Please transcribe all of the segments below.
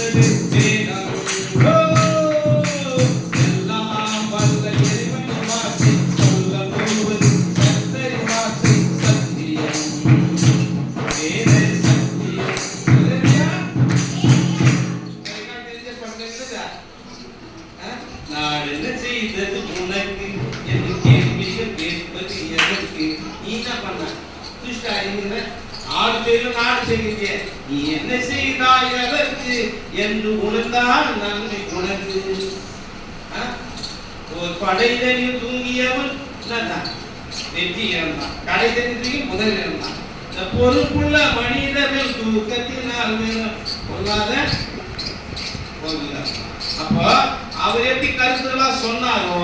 எல்லாம் ஆடு நாடு செய்கிறீங்க நீ என்ன செய்தாய் அதற்கு? என்று உணர்ந்தால் நன்மை உனக்கு. ஒரு படையில நீ தூங்கியவன் வெற்றி இழந்தான். கடை தெரிஞ்சு முதல் இழந்தான். இந்த பொறுப்புள்ள மனிதர்கள் தூக்கத்தினால் கொள்ளாத அப்போ அவர் எப்படி கருத்துக்களா சொன்னாரோ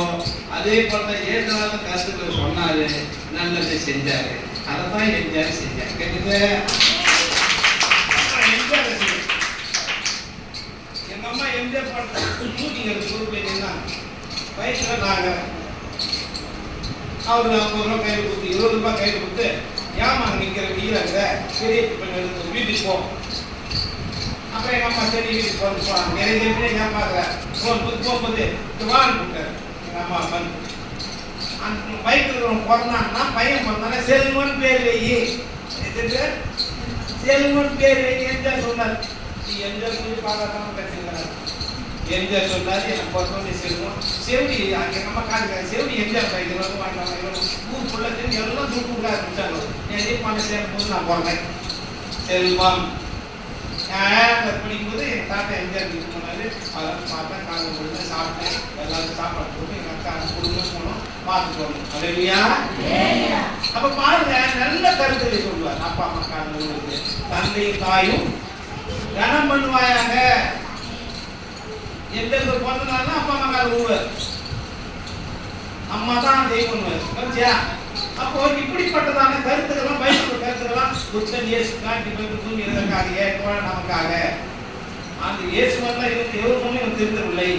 அதே போல ஏற்கனவே கருத்துக்கள் சொன்னாரு நல்லதை செஞ்சாரு. அதை தான் எம்ஜிஆர் செஞ்சார் கேட்டுங்க எம்ஜிஆர் ரசிகர். எங்க அம்மா எம்ஜிஆர் பாட்டு ஷூட்டிங் எடுத்து குரூப்ல நின்னாங்க வயசுல நாங்கள் அவர் ஐம்பது ரூபா கையில் கொடுத்து இருபது ரூபாய் கையில் கொடுத்து ஏமா நிற்கிற வீரங்க பெரிய பெண் எடுத்து வீட்டுக்கு போ அப்புறம் எங்க அம்மா சரி வீட்டுக்கு போன்னு நிறைய பேர் ஏமாத்துறேன் போன் போகும்போது வான்னு கூப்பிட்டாரு எங்க அம்மா வந்து அந்த பைக் பிறந்தான்னா பையன் பிறந்தானே செல்வன் பேர் வெயி. செல்வன் பேர் வெயி. எந்த சொன்னார்? நீ எந்த சொல்லி பார்க்காம கற்றுக்கிறார் எந்த சொன்னார்? எனக்கு பிறந்தோடனே செல்வம். செவடி அங்கே நம்ம காட்டுக்காரு செவடி எம்ஜிஆர் பைக் வந்து வாங்கிட்டாங்க ஊர் ஃபுல்லாக தெரிஞ்சு எல்லாம் தூக்கு விட ஆரம்பிச்சாங்க. என் பண்ண சேரும்போது நான் பிறந்தேன் செல்வம். ஏழாவது படிக்கும்போது என் தாத்தா எம்ஜிஆர் வீட்டுக்கு போனாரு. அதெல்லாம் பார்த்தேன். காலம் கொடுத்து சாப்பிட்டேன். எல்லாரும் சாப்பாடு போட்டு எங்கள் அக்கா குடும்பம் போனோம். பார்த்துட்டு வரணும் அப்ப பாருங்க நல்ல கருத்துக்களை சொல்லுவார். அப்பா அம்மா காலையில் கொடுத்து தந்தையும் தாயும் கனம் பண்ணுவாயாங்க எந்த பிறந்த நாள்னா அப்பா அம்மா கால விடுவார் அம்மா தான் தெய்வம் பத்தியா அப்போ இப்படிப்பட்டதான கருத்துக்கெல்லாம் பைபிள் கருத்துக்கெல்லாம் புத்தன் இயேசு காட்டி போய் தூங்கி இருந்ததுக்காக ஏற்கனவே நமக்காக? அந்த இயேசு வந்தா இவருக்கு எவருக்கும் இவன் தெரிந்தவில்லை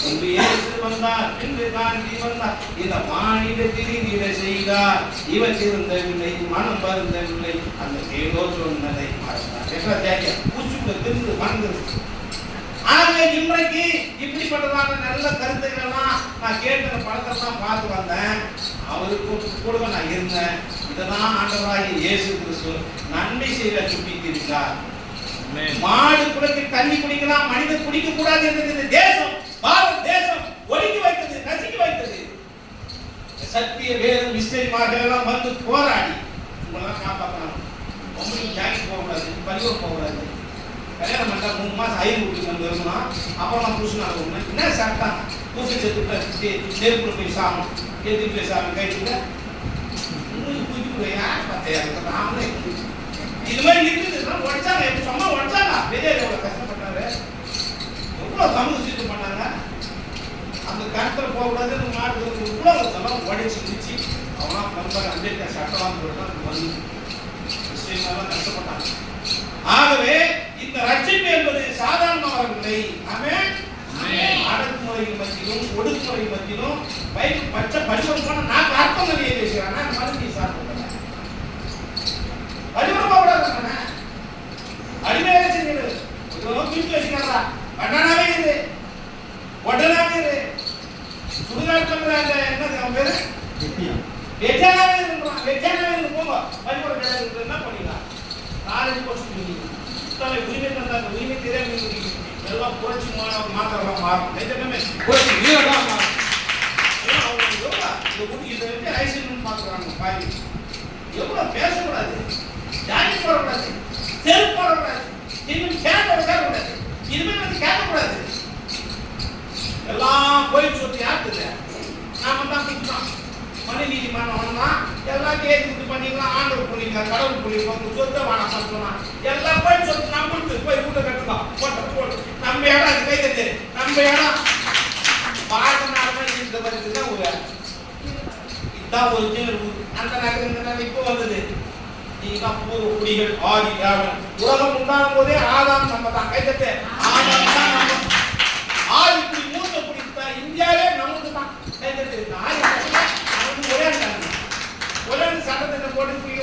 முன்பு இயேசு வந்தார். பின்பு காந்தி வந்தார். இந்த மாநில திரிதிட செய்தார். இவர் திருந்தவில்லை மனம் வருந்தவில்லை. அந்த ஏதோ சொன்னதை மறந்தார். என்ற தேவையா பூச்சுக்குள்ள திருந்து மறந்துருச்சு ஆகவே இன்றைக்கு இப்படிப்பட்டதான நல்ல கருத்துக்கள்லாம் நான் கேட்ட படத்தெல்லாம் பார்த்து வந்தேன். அவருக்கு கூட நான் இருந்தேன். இதெல்லாம் ஆண்டவராகிய இயேசு கிறிஸ்து நன்மை செய்த சுட்டித்திருந்தார் மாடு குளத்தி தண்ணி குடிக்கலாம் மனிதன் குடிக்க கூடாது என்று இந்த தேசம் பாரத தேசம். ஒடுக்கி வைத்தது நசுக்கி வைத்தது. சத்திய வேதம் நிச்சயமாக எல்லாம் வந்து போராடி. உங்களெல்லாம் காப்பாற்றணும் உங்களுக்கு ஜாக்கி போகக்கூடாது பள்ளியூர் போகக்கூடாது. கல்யாணம் பண்ணா மூணு மாசம் ஐந்து வீட்டுக்கு வந்து வருமா அப்புறம் நான் புருஷன் நடக்கணும் என்ன சட்டம் பூசி செத்துட்டு செருப்புல போய் சாமம் எதிர்த்து போய் சாமம் கைட்டுல உங்களுக்கு குதி போயா பத்தையாயிரம் நாமளே. இது மாதிரி இருக்குது உடைச்சாங்க எப்படி சும்மா உடைச்சாங்க பெரிய எவ்வளோ கஷ்டப்பட்டாரு? எவ்வளோ தமிழ் அந்த கருத்துல போகக்கூடாது மாட்டு இவ்வளவு இதெல்லாம் உடைச்சு முடிச்சு அவனா நண்பர் அம்பேத்கர் சட்டம்லாம் போட்டு வந்து கிறிஸ்டியன்லாம் கஷ்டப்பட்டாங்க. ஆகவே இந்த ரட்சிப்பு என்பது சாதாரணமாகவில்லை ஆமென் அடக்குமுறை மத்தியிலும் ஒடுக்குமுறை மத்தியிலும் பைபிள் பச்சை படிவம் அவன் பேரு? வெஜானாவே இருக்கலாம் வெஜானாவே இருக்கு போங்க பண்ணிக்கலாம் நாலஞ்சு உரிமை உரிமை தெரியாம இருக்கீங்க. எல்லாம் புரட்சி மாணவர் மாத்திரம் மாறும். நிஜமே புரட்சி வீரர்களா மாறும். அவங்க எவ்வளோ இந்த குடி இதை பார்க்குறாங்க எவ்வளோ பேசக்கூடாது. போடக்கூடாது. செருப்பு போடக்கூடாது. இன்னும் கேட்க இனிமேல் வந்து கேட்கக்கூடாது எல்லாம் கோயில் சொத்து யாருக்குது நாம எல்லாத்தையும் ஏற்றுக்கிட்டு பண்ணிக்கலாம் ஆண்டவர் பண்ணிக்கலாம் கடவுள் பண்ணிக்கலாம் சொத்தை வேணாம் சொன்னான் எல்லா போய் சொத்து நம்மளுக்கு போய் வீட்டை கட்டுக்கலாம் போட்ட போட்டு. நம்ம இடம் அது கை தட்டு நம்ம இடம். பாடனால இந்த வருது தான் ஒரு இதுதான் ஒரு ஜீவன் ஊர் அந்த நகரம் இந்த நகரம் இப்போ வந்தது. நீதான் பூர்வ குடிகள் ஆதி திராவிடன் உலகம் உண்டாகும் போதே ஆதாம் நம்ம தான். கை ஆதாம் தான் நம்ம ஆதி குடி மூத்த குடி தான் இந்தியாவே நமக்கு தான் கை